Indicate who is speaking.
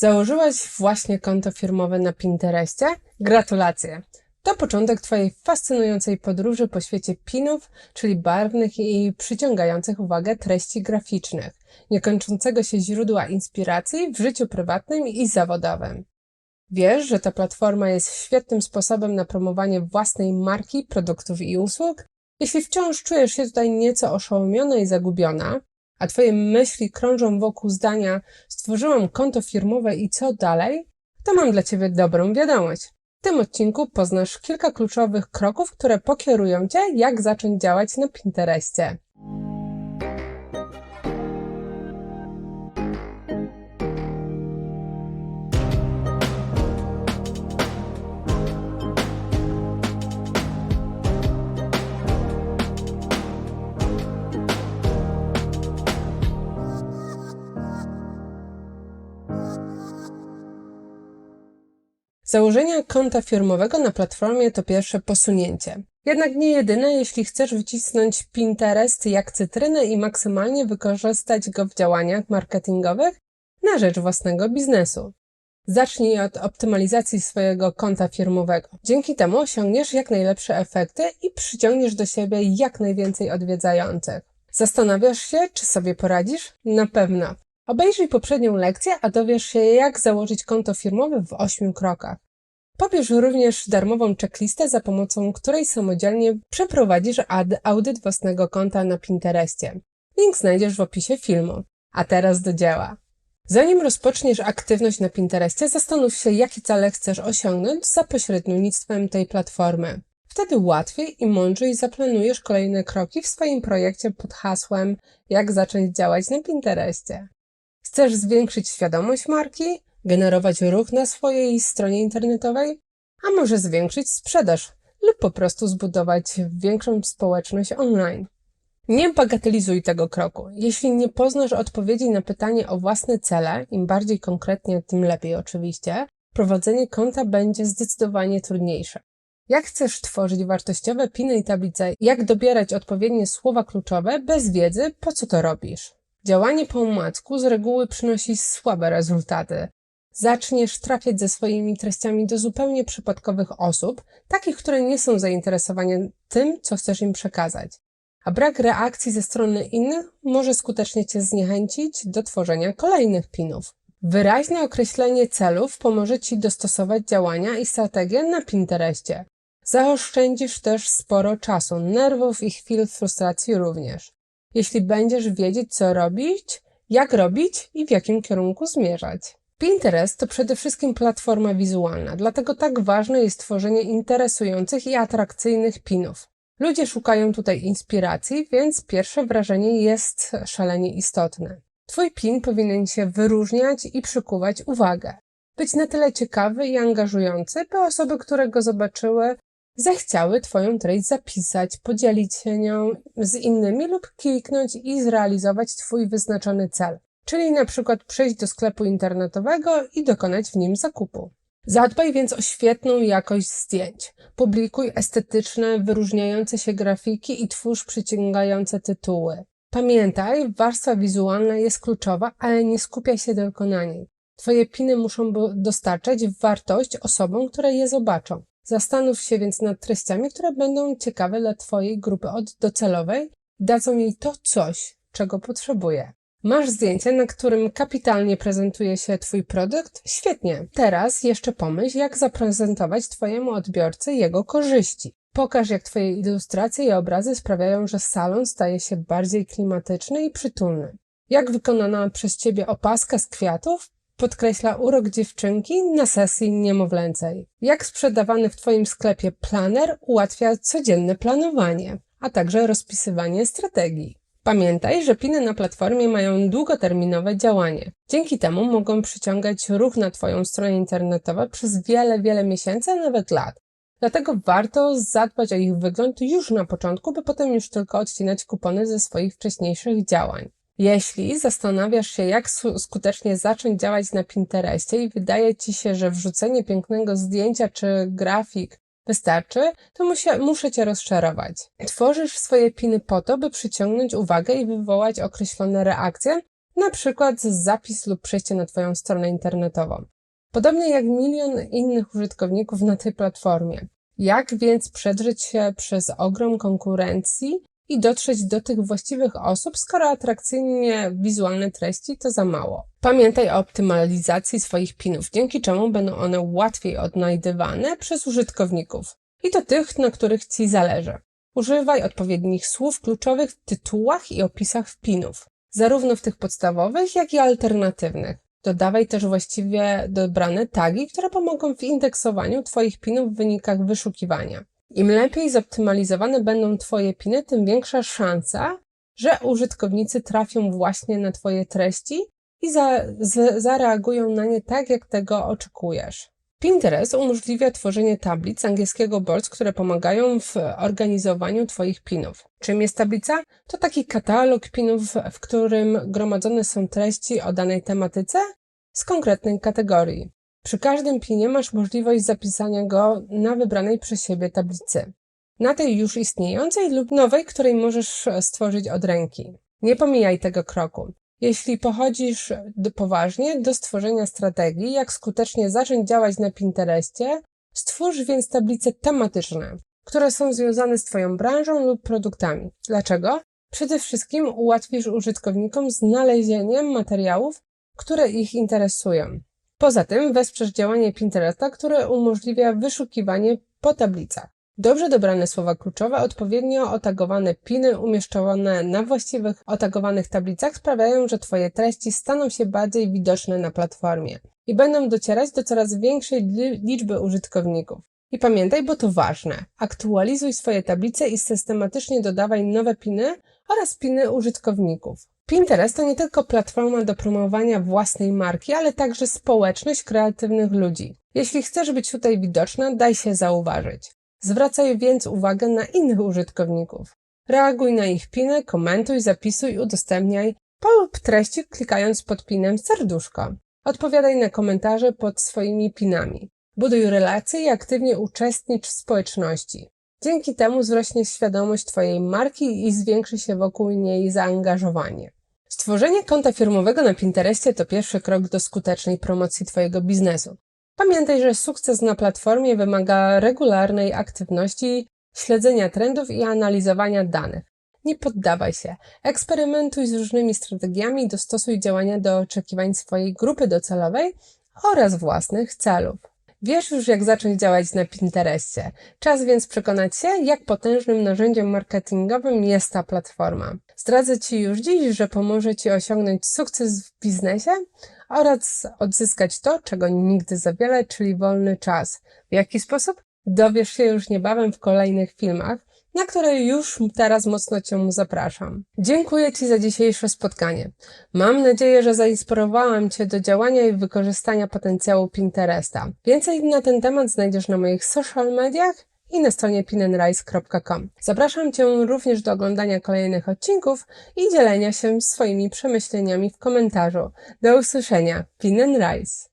Speaker 1: Założyłaś właśnie konto firmowe na Pinterestie? Gratulacje! To początek Twojej fascynującej podróży po świecie pinów, czyli barwnych i przyciągających uwagę treści graficznych, niekończącego się źródła inspiracji w życiu prywatnym i zawodowym. Wiesz, że ta platforma jest świetnym sposobem na promowanie własnej marki, produktów i usług? Jeśli wciąż czujesz się tutaj nieco oszołomiona i zagubiona, a Twoje myśli krążą wokół zdania stworzyłam konto firmowe i co dalej, to mam dla Ciebie dobrą wiadomość. W tym odcinku poznasz kilka kluczowych kroków, które pokierują Cię, jak zacząć działać na Pinterestie. Założenie konta firmowego na platformie to pierwsze posunięcie. Jednak nie jedyne, jeśli chcesz wycisnąć Pinterest jak cytrynę i maksymalnie wykorzystać go w działaniach marketingowych na rzecz własnego biznesu. Zacznij od optymalizacji swojego konta firmowego. Dzięki temu osiągniesz jak najlepsze efekty i przyciągniesz do siebie jak najwięcej odwiedzających. Zastanawiasz się, czy sobie poradzisz? Na pewno. Obejrzyj poprzednią lekcję, a dowiesz się, jak założyć konto firmowe w 8 krokach. Pobierz również darmową checklistę, za pomocą której samodzielnie przeprowadzisz audyt własnego konta na Pinterestie. Link znajdziesz w opisie filmu. A teraz do dzieła. Zanim rozpoczniesz aktywność na Pinterestie, zastanów się, jakie cele chcesz osiągnąć za pośrednictwem tej platformy. Wtedy łatwiej i mądrzej zaplanujesz kolejne kroki w swoim projekcie pod hasłem Jak zacząć działać na Pinterestie. Chcesz zwiększyć świadomość marki, generować ruch na swojej stronie internetowej, a może zwiększyć sprzedaż lub po prostu zbudować większą społeczność online. Nie bagatelizuj tego kroku. Jeśli nie poznasz odpowiedzi na pytanie o własne cele, im bardziej konkretnie, tym lepiej oczywiście, prowadzenie konta będzie zdecydowanie trudniejsze. Jak chcesz tworzyć wartościowe piny i tablice, jak dobierać odpowiednie słowa kluczowe bez wiedzy, po co to robisz? Działanie po omacku z reguły przynosi słabe rezultaty. Zaczniesz trafiać ze swoimi treściami do zupełnie przypadkowych osób, takich, które nie są zainteresowane tym, co chcesz im przekazać. A brak reakcji ze strony innych może skutecznie Cię zniechęcić do tworzenia kolejnych pinów. Wyraźne określenie celów pomoże Ci dostosować działania i strategie na Pinterestie. Zaoszczędzisz też sporo czasu, nerwów i chwil frustracji również jeśli będziesz wiedzieć, co robić, jak robić i w jakim kierunku zmierzać. Pinterest to przede wszystkim platforma wizualna, dlatego tak ważne jest tworzenie interesujących i atrakcyjnych pinów. Ludzie szukają tutaj inspiracji, więc pierwsze wrażenie jest szalenie istotne. Twój pin powinien się wyróżniać i przykuwać uwagę. Być na tyle ciekawy i angażujący, by osoby, które go zobaczyły, zechciały Twoją treść zapisać, podzielić się nią z innymi lub kliknąć i zrealizować Twój wyznaczony cel, czyli na przykład przejść do sklepu internetowego i dokonać w nim zakupu. Zadbaj więc o świetną jakość zdjęć. Publikuj estetyczne, wyróżniające się grafiki i twórz przyciągające tytuły. Pamiętaj, warstwa wizualna jest kluczowa, ale nie skupiaj się tylko na niej. Twoje piny muszą dostarczać wartość osobom, które je zobaczą. Zastanów się więc nad treściami, które będą ciekawe dla Twojej grupy docelowej dadzą jej to coś, czego potrzebuje. Masz zdjęcie, na którym kapitalnie prezentuje się Twój produkt? Świetnie. Teraz jeszcze pomyśl, jak zaprezentować Twojemu odbiorcy jego korzyści. Pokaż, jak Twoje ilustracje i obrazy sprawiają, że salon staje się bardziej klimatyczny i przytulny. Jak wykonana przez Ciebie opaska z kwiatów podkreśla urok dziewczynki na sesji niemowlęcej. Jak sprzedawany w Twoim sklepie planer ułatwia codzienne planowanie, a także rozpisywanie strategii. Pamiętaj, że piny na platformie mają długoterminowe działanie. Dzięki temu mogą przyciągać ruch na Twoją stronę internetową przez wiele, wiele miesięcy, a nawet lat. Dlatego warto zadbać o ich wygląd już na początku, by potem już tylko odcinać kupony ze swoich wcześniejszych działań. Jeśli zastanawiasz się, jak skutecznie zacząć działać na Pinterestie i wydaje ci się, że wrzucenie pięknego zdjęcia czy grafik wystarczy, to musia, muszę cię rozczarować. Tworzysz swoje piny po to, by przyciągnąć uwagę i wywołać określone reakcje na przykład zapis lub przejście na Twoją stronę internetową. Podobnie jak milion innych użytkowników na tej platformie. Jak więc przedrzeć się przez ogrom konkurencji i dotrzeć do tych właściwych osób, skoro atrakcyjnie wizualne treści to za mało? Pamiętaj o optymalizacji swoich pinów, dzięki czemu będą one łatwiej odnajdywane przez użytkowników i to tych, na których Ci zależy. Używaj odpowiednich słów kluczowych w tytułach i opisach wpinów, zarówno w tych podstawowych, jak i alternatywnych. Dodawaj też właściwie dobrane tagi, które pomogą w indeksowaniu Twoich pinów w wynikach wyszukiwania. Im lepiej zoptymalizowane będą Twoje piny, tym większa szansa, że użytkownicy trafią właśnie na Twoje treści i za, z, zareagują na nie tak, jak tego oczekujesz. Pinterest umożliwia tworzenie tablic angielskiego boards, które pomagają w organizowaniu Twoich pinów. Czym jest tablica? To taki katalog pinów, w którym gromadzone są treści o danej tematyce z konkretnej kategorii. Przy każdym pinie masz możliwość zapisania go na wybranej przez siebie tablicy. Na tej już istniejącej lub nowej, której możesz stworzyć od ręki. Nie pomijaj tego kroku. Jeśli pochodzisz poważnie do stworzenia strategii, jak skutecznie zacząć działać na Pinterestie, stwórz więc tablice tematyczne, które są związane z Twoją branżą lub produktami. Dlaczego? Przede wszystkim ułatwisz użytkownikom znalezienie materiałów, które ich interesują. Poza tym wesprzesz działanie Pinteresta, które umożliwia wyszukiwanie po tablicach. Dobrze dobrane słowa kluczowe, odpowiednio otagowane piny umieszczone na właściwych otagowanych tablicach sprawiają, że Twoje treści staną się bardziej widoczne na platformie i będą docierać do coraz większej liczby użytkowników. I pamiętaj, bo to ważne, aktualizuj swoje tablice i systematycznie dodawaj nowe piny oraz piny użytkowników. Pinterest to nie tylko platforma do promowania własnej marki, ale także społeczność kreatywnych ludzi. Jeśli chcesz być tutaj widoczna, daj się zauważyć. Zwracaj więc uwagę na innych użytkowników. Reaguj na ich piny, komentuj, zapisuj, udostępniaj, polub treści klikając pod pinem serduszko. Odpowiadaj na komentarze pod swoimi pinami. Buduj relacje i aktywnie uczestnicz w społeczności. Dzięki temu wzrośnie świadomość Twojej marki i zwiększy się wokół niej zaangażowanie. Stworzenie konta firmowego na Pinterestie to pierwszy krok do skutecznej promocji Twojego biznesu. Pamiętaj, że sukces na platformie wymaga regularnej aktywności, śledzenia trendów i analizowania danych. Nie poddawaj się. Eksperymentuj z różnymi strategiami i dostosuj działania do oczekiwań swojej grupy docelowej oraz własnych celów. Wiesz już, jak zacząć działać na Pinterestie. Czas więc przekonać się, jak potężnym narzędziem marketingowym jest ta platforma. Zdradzę Ci już dziś, że pomoże Ci osiągnąć sukces w biznesie oraz odzyskać to, czego nigdy za wiele, czyli wolny czas. W jaki sposób? Dowiesz się już niebawem w kolejnych filmach, na które już teraz mocno Cię zapraszam. Dziękuję Ci za dzisiejsze spotkanie. Mam nadzieję, że zainspirowałam Cię do działania i wykorzystania potencjału Pinteresta. Więcej na ten temat znajdziesz na moich social mediach i na stronie pinandrise.com. Zapraszam Cię również do oglądania kolejnych odcinków i dzielenia się swoimi przemyśleniami w komentarzu. Do usłyszenia. Pin and Rice.